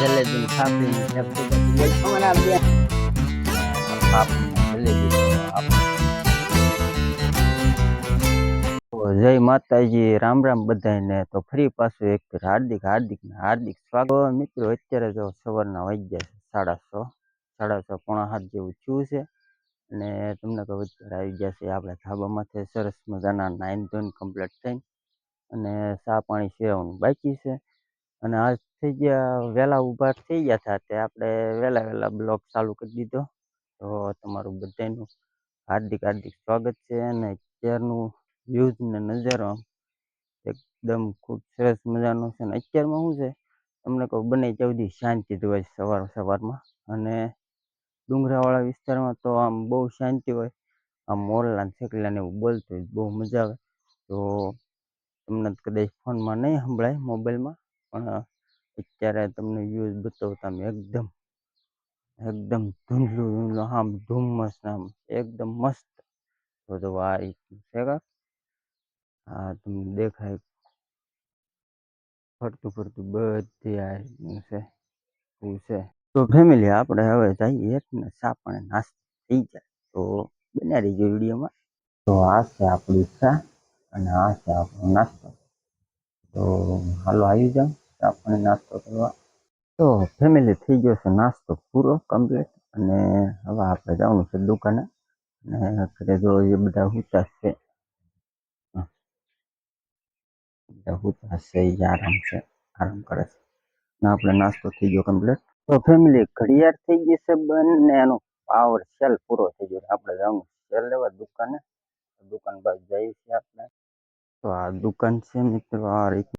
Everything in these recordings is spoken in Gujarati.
જલેબી ખાપી અમારા બે ખાપી જલેબી આપણે તો જય માતાજી, રામ રામ બધાને તો ફરી પાછું એક હાર્દિક હાર્દિક ને હાર્દિક સ્વાગત. તો મિત્રો, અત્યારે જો સવારના વાગ્યા છે, સાડા છ સાડા છ પોણા સાત જેવું થયું છે. અને તમને કહું અત્યારે આવી ગયા છે આપણે ધાબામાંથી સરસ મજાના નાઈન ધોઈને કમ્પ્લીટ થઈને. અને ચા પાણી સેવવાનું બાકી છે. અને આજ થઈ ગયા વહેલા ઊભા થઈ ગયા હતા, તે આપણે વહેલા વહેલા બ્લોગ ચાલુ કરી દીધો. તો તમારું બધાનું હાર્દિક હાર્દિક સ્વાગત છે અને અત્યારનું વ્યૂઝ ને નજારો એકદમ ખૂબ સરસ મજાનો છે અને અત્યારમાં શું છે? તમને કહું, બને ચૌદી શાંતિ જ હોય સવાર સવારમાં. અને ડુંગરાવાળા વિસ્તારમાં તો આમ બહુ શાંતિ હોય. આમ મોરલા ને છેકલા ને એવું બોલતું હોય, બહુ મજા આવે. તો તમને કદાચ ફોનમાં નહીં સંભળાય મોબાઈલમાં. પણ અત્યારે તમને વ્યૂઝ બતાવતા આમ એકદમ એકદમ ધૂંધલું ધૂંધલું, આમ ધુમ્મસ ને આમ એકદમ મસ્ત. તો જો આ રીતનું છે કાંક આ તમને દેખાય. ફરતું ફરતું બધી આ રીતનું છે. એવું છે. તો ફેમિલી આપણે હવે જઈએ ને ચા પાણી નાસ્તો થઈ જાય. તો બન્યા રહીજો વિડીયોમાં. તો આ છે આપણી ચા અને આ છે આપણો નાસ્તો. તો હાલો, આવી જાઓ. ચા પાણી નાસ્તો કરવા. તો ફેમિલી થઈ ગયો છે નાસ્તો પૂરો કમ્પ્લીટ અને હવે આપણે જવાનું છે દુકાને. અને ઘરે જો એ બધા હુતા છે. બધા છે, એ આરામ છે, આરામ કરે છે. ને આપણે નાસ્તો થઈ ગયો કમ્પ્લીટ તો ફેમિલી ઘડિયાળ થઈ ગઈ છે બંને એનો પાવર સેલ પૂરો થઈ ગયો. આપણે જવાનું સેલ લેવા દુકાને. દુકાન પર જઈએ છીએ આપણે. તો આ દુકાન છે મિત્રો, આ રીત.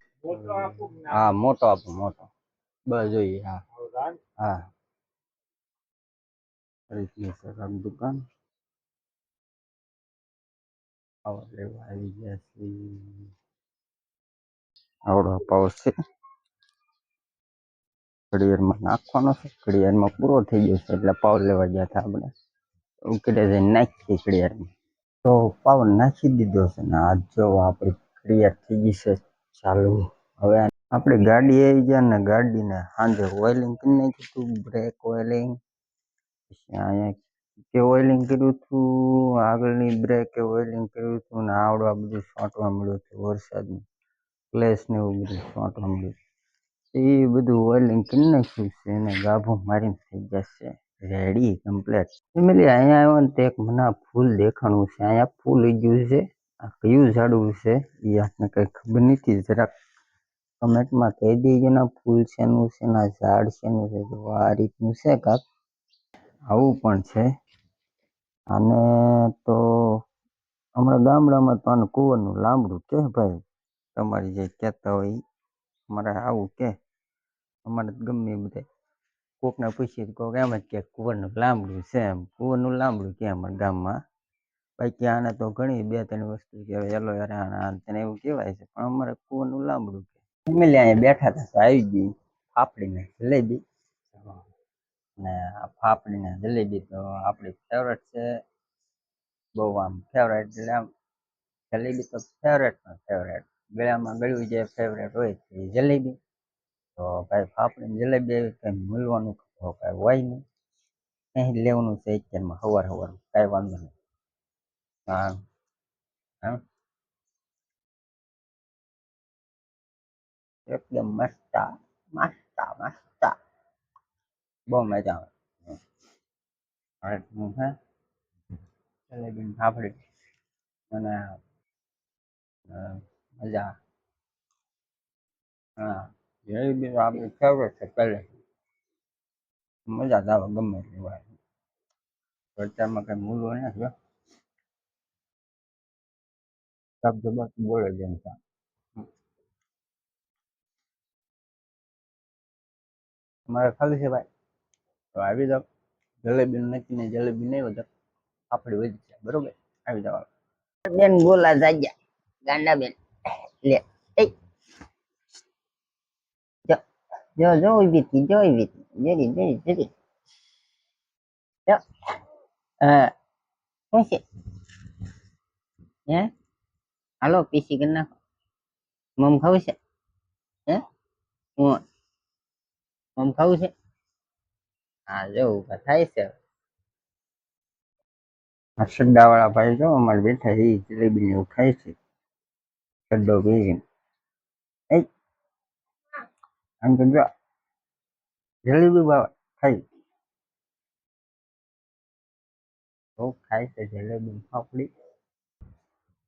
હા મોટો આપો મોટો. બસ જોઈએ હા. હા. રીતની છે દુકાન. લેવા આવી ગયા છીએ. આવડો પાવર છે. ઘડિયાળમાં નાખવાનો છે. ઘડિયાળમાં પૂરો થઈ ગયો છે એટલે પાવ લેવા ગયા હતા આપણે. ઉકેલે જઈને નાખીએ ઘડિયાળમાં. તો પાવ નાખી દીધો છે ને આજ જો આપણી ઘડિયાળ થઈ ગઈ છે. ચાલુ. હવે આપણે ગાડી આવી ગયા ને ગાડીને સાંજે ઓઇલિંગ કરી નાખ્યું હતું બ્રેક ઓઇલિંગ પછી અહીંયા કે ઓઇલિંગ કર્યું હતું આગળની બ્રેકે ઓઇલિંગ કર્યું હતું ને આવડવા બધું છાંટવા મળ્યું હતું વરસાદનું ક્લેશ ને એવું બધું છાંટવા મળ્યું એ બધું ઓઇલિંગ કરી નાખ્યું છે અને ગાભો મારીને થઈ જશે. રેડી કમ્પ્લેટ ફેમિલી, અહીંયા આવ્યો ને તો એક મને ફૂલ દેખાણું છે. અહીંયા ફૂલ ગયું છે. આ કયું ઝાડવું છે? એ આપણને કંઈ ખબર નથી, જરાક કમેન્ટમાં કહી દેજો ના. ફૂલ શેનું છે ના ઝાડ શેનું છે? તો આ રીતનું છે કાંક. આવું પણ છે. અને તો હમણાં ગામડામાં તો આને કુંવરનું લાંબડું કે ભાઈ? તમારી જે કહેતા હોય. અમારે આવું કે. અમારે ગમે બધા કોકને પૂછીએ તો કોક એમ જ કે કુંવરનું લાંબડું છે એમ. કુંવરનું લાંબડું કે અમારા ગામમાં? બાકી આને તો ઘણી બે ત્રણ વસ્તુ કહેવાય એલોવેરા ને આ તેને એવું કહેવાય છે, પણ અમારે કુંવરનું લાંબડું કે ફેમિલી અહીંયા બેઠા હતા આવી ગઈ ફાફડીને જલેબી. ને ફાફડીને જલેબી તો આપણી ફેવરેટ છે. બહુ આમ ફેવરેટ એટલે આમ જલેબી તો ફેવરેટમાં ફેવરેટ ગળામાં ગળ્યું જે ફેવરેટ હોય તે જલેબી. તો ભાઈ, ફાફડીને જલેબી આવી કંઈ મળવાનું કાંઈ હોય નહીં. અહીં લેવાનું છે અત્યારમાં સવાર સવાર કાંઈ વાંધો નહીં. હા હા એકદમ મસ્ત મસ્ત મસ્ત બહુ મજા આવે હવે હું હે જલેબી ને ફાફડી અને અ, મજા હા જલેબી તો આપણી ફેવરેટ છે પહેલે મજા જ આવે ગમે એટલી વાર અત્યારમાં કઈ મૂલવું નથી શબ્દ બસ બોલે જેમ છે તમારે ખાલી છે ભાઈ તો આવી જાઓ જલેબી નક્કીને જલેબી નહીં વધે ફાફડી વધી જાય બરોબર આવી જાઓ બેન બોલા જાગ્યા ગાંડા બેન લે એ જો જો જો ઊભી હતી જો ઊભી હતી જરી જરી જરી જો હા શું છે હે હાલો પીસી કરી નાખો મમ ખાવું છે હે હું આમ ખાવું છે હા જો ઊભા થાય છે આ સડ્ડાવાળા ભાઈ જો અમારે બેઠા છે ઈ જલેબી ને એવું ખાય છે સડ્ડો પહેરીને એ આમ તો જો જલેબી બાવા ખાઈ બહુ ખાય છે જલેબી ને ફાફડી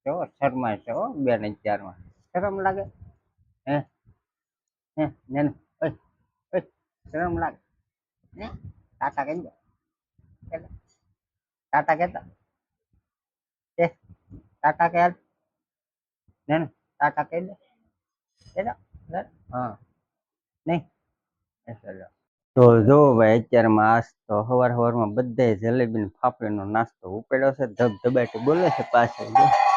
જો શરમાય છે બે ને ચારમાં શરમ લાગે? હે? હે, નેન, ઓય ઓય, શરમ લાગે? હે? ટાટા કહી તાતા કહેતા એ ટાટા કહે. નેન ટાટા કહી દે. દો હા. નહીં. ચાલો તો જો ભાઈ અત્યારમાં આજ તો સવાર સવારમાં બધાય જલેબી ને ફાફડીનો નાસ્તો ઉપાડ્યો છે ધબધબાટી બોલે છે પાછળ.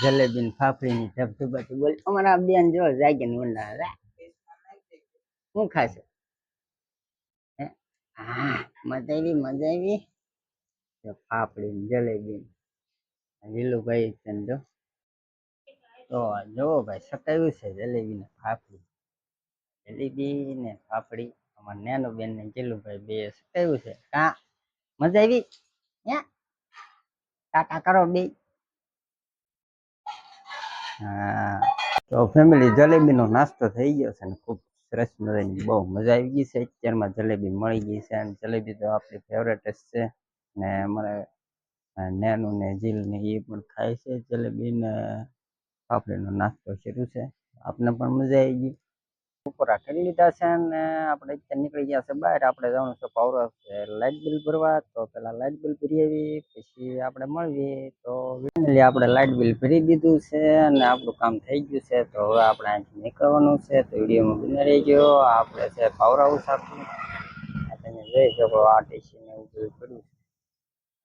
જલેબી ને ફાફડી ની ધબધબાટી બોલે. અમારા બેન જો જાગીને ઊંડા લે. શું ખાશે? હે? મજા આવી મજા આવી. ફાફડી ને જલેબી ને લીલુભાઈ જો. તો જોવો ભાઈ, સકાયું છે જલેબી ને ફાફડી. જલેબી ને ફાફડી. અમાર નાનો બેન ને જીલુભાઈ બે સકાયું છે. કા? મજા આવી? હે? ટાટા કરો બે. હા. તો ફેમિલી જલેબીનો નાસ્તો થઈ ગયો છે ને ખૂબ સરસ મજાની, બહુ મજા આવી ગઈ છે. અત્યારમાં જલેબી મળી ગઈ છે અને જલેબી તો આપણી ફેવરેટ જ છે. ને અમારે નેનું ને જીલ ને એ પણ ખાય છે જલેબી ને પાપડીનો નાસ્તો શરૂ છે. આપને પણ મજા આવી ગઈ. બપોરા કરી લીધા છે ને આપણે અત્યારે નીકળી ગયા છે બહાર. આપણે જવાનું છે પાવર લાઇટ બિલ ભરવા. તો પેલા લાઇટ બિલ ભરી આવી પછી આપણે મળીએ. તો finally આપણે લાઇટ બિલ ભરી દીધું છે અને આપણું કામ થઈ ગયું છે. તો હવે આપણે અહીંથી નીકળવાનું છે. તો વિડીયોમાં બને રહેજો. આપણે છે પાવર હાઉસ આપણું આ તમે જોઈ શકો આ ટીસી ને એવું બધું કર્યું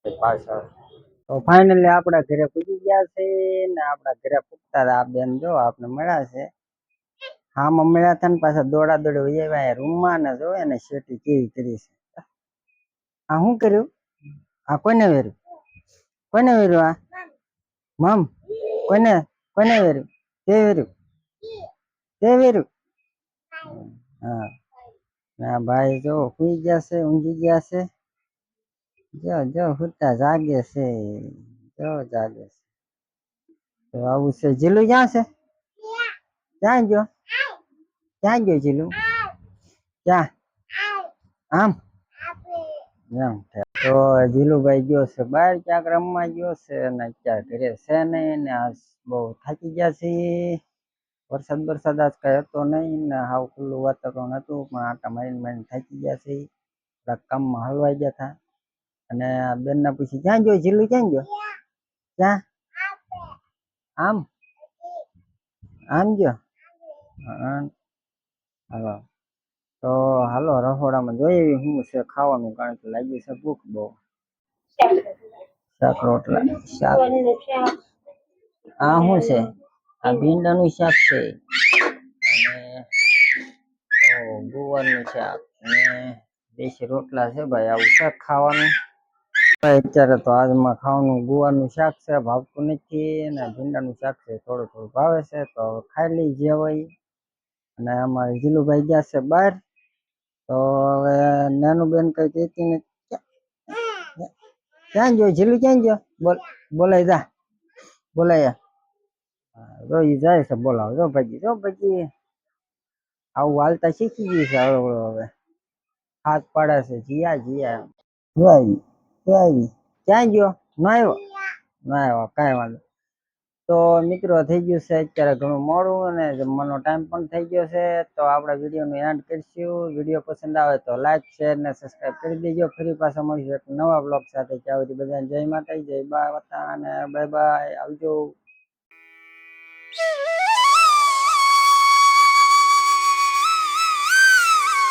છે. પાછળ. તો ફાઇનલી આપણા ઘરે પૂજી ગયા છે ને આપણા ઘરે પૂગતા હતા. આ બેન જો આપણે મળ્યા છે. હા મળ્યા હતા ને પાછા દોડા દોડી વહી આવ્યા રૂમમાં ને જોવે ને શેટી કેવી કરી છે. આ શું કર્યું? આ કોને વેર્યું? કોને વેર્યું આ? મમ કોને કોને વેર્યું? તે વેર્યું? તે વેર્યું? હા. ના ભાઈ જો સુઈ ગયા છે, ઊંઘી ગયા છે. જો જો, હુતા જાગે છે. જો જાગે છે. તો આવું છે. જીલું ક્યાં છે? ક્યાં ગયો ક્યાં ગયો જીલું ક્યાં આમ એમ. તો જીલુભાઈ ગયો છે બહાર ક્યાંક રમવા ગયો છે અને અત્યારે ઘરે છે નહીં ને આજ બહુ થાકી ગયા છે વરસાદ વરસાદ આજ કઈ હતો નહીં ને હાવ ખુલ્લું વાતાવરણ હતું પણ આટા મારીને મારીને થાકી ગયા છે થોડાક કામમાં હલવાઈ ગયા હતા અને આ બેનના પૂછી ક્યાં ગયો જીલું ક્યાં ગયો ક્યાં આમ આમ ગયો હા હાલો. તો હાલો, રસોડામાં જોઈએ શું છે? ખાવાનું કારણ કે લાગી છે ભૂખ બહુ. શાક રોટલા, શાક. આ શું છે? આ ભીંડાનું શાક છે. અને ગુવારનું શાક. અને દેશી રોટલા છે ભાઈ, આવું શાક ખાવાનું. અત્યારે તો આજમાં ખાવાનું ગુવારનું શાક છે, ભાવતું નથી. અને ભીંડાનું શાક છે થોડું થોડું ભાવે છે, તો ખાઈ લઈ જે હોય. ઈ. અને અમારે જીલુભાઈ ગયા છે બહાર. તો હવે નાનુબેન કઈ કહેતી ને ક્યાં- ગયો? જીલું ક્યાં ગયો? બોલ, બોલાય જા. બોલાય જો. જાય છે બોલાવો. જો ભાજી જો ભાજી આવું હાલતા શીખી ગઈ છે હવે હવે. હાથ પાડે છે. જીયા જીયા જો આવી જો આવી. ક્યાં ગયો? ન આવ્યો? ન આવ્યો, કાંઈ વાંધો તો મિત્રો, થઈ ગયું છે અત્યારે ઘણું મોડું અને જમવાનો ટાઈમ પણ થઈ ગયો છે. તો આપણે વિડીયોનું એન્ડ કરીશું. વીડિયો પસંદ આવે તો લાઈક શેર ને સબસ્ક્રાઈબ કરી દેજો. ફરી પાછા મળીશું એક નવા બ્લોગ સાથે. ત્યાં સુધી બધાને જય માતાજી, જય બા વતા અને બાય બાય આવજો.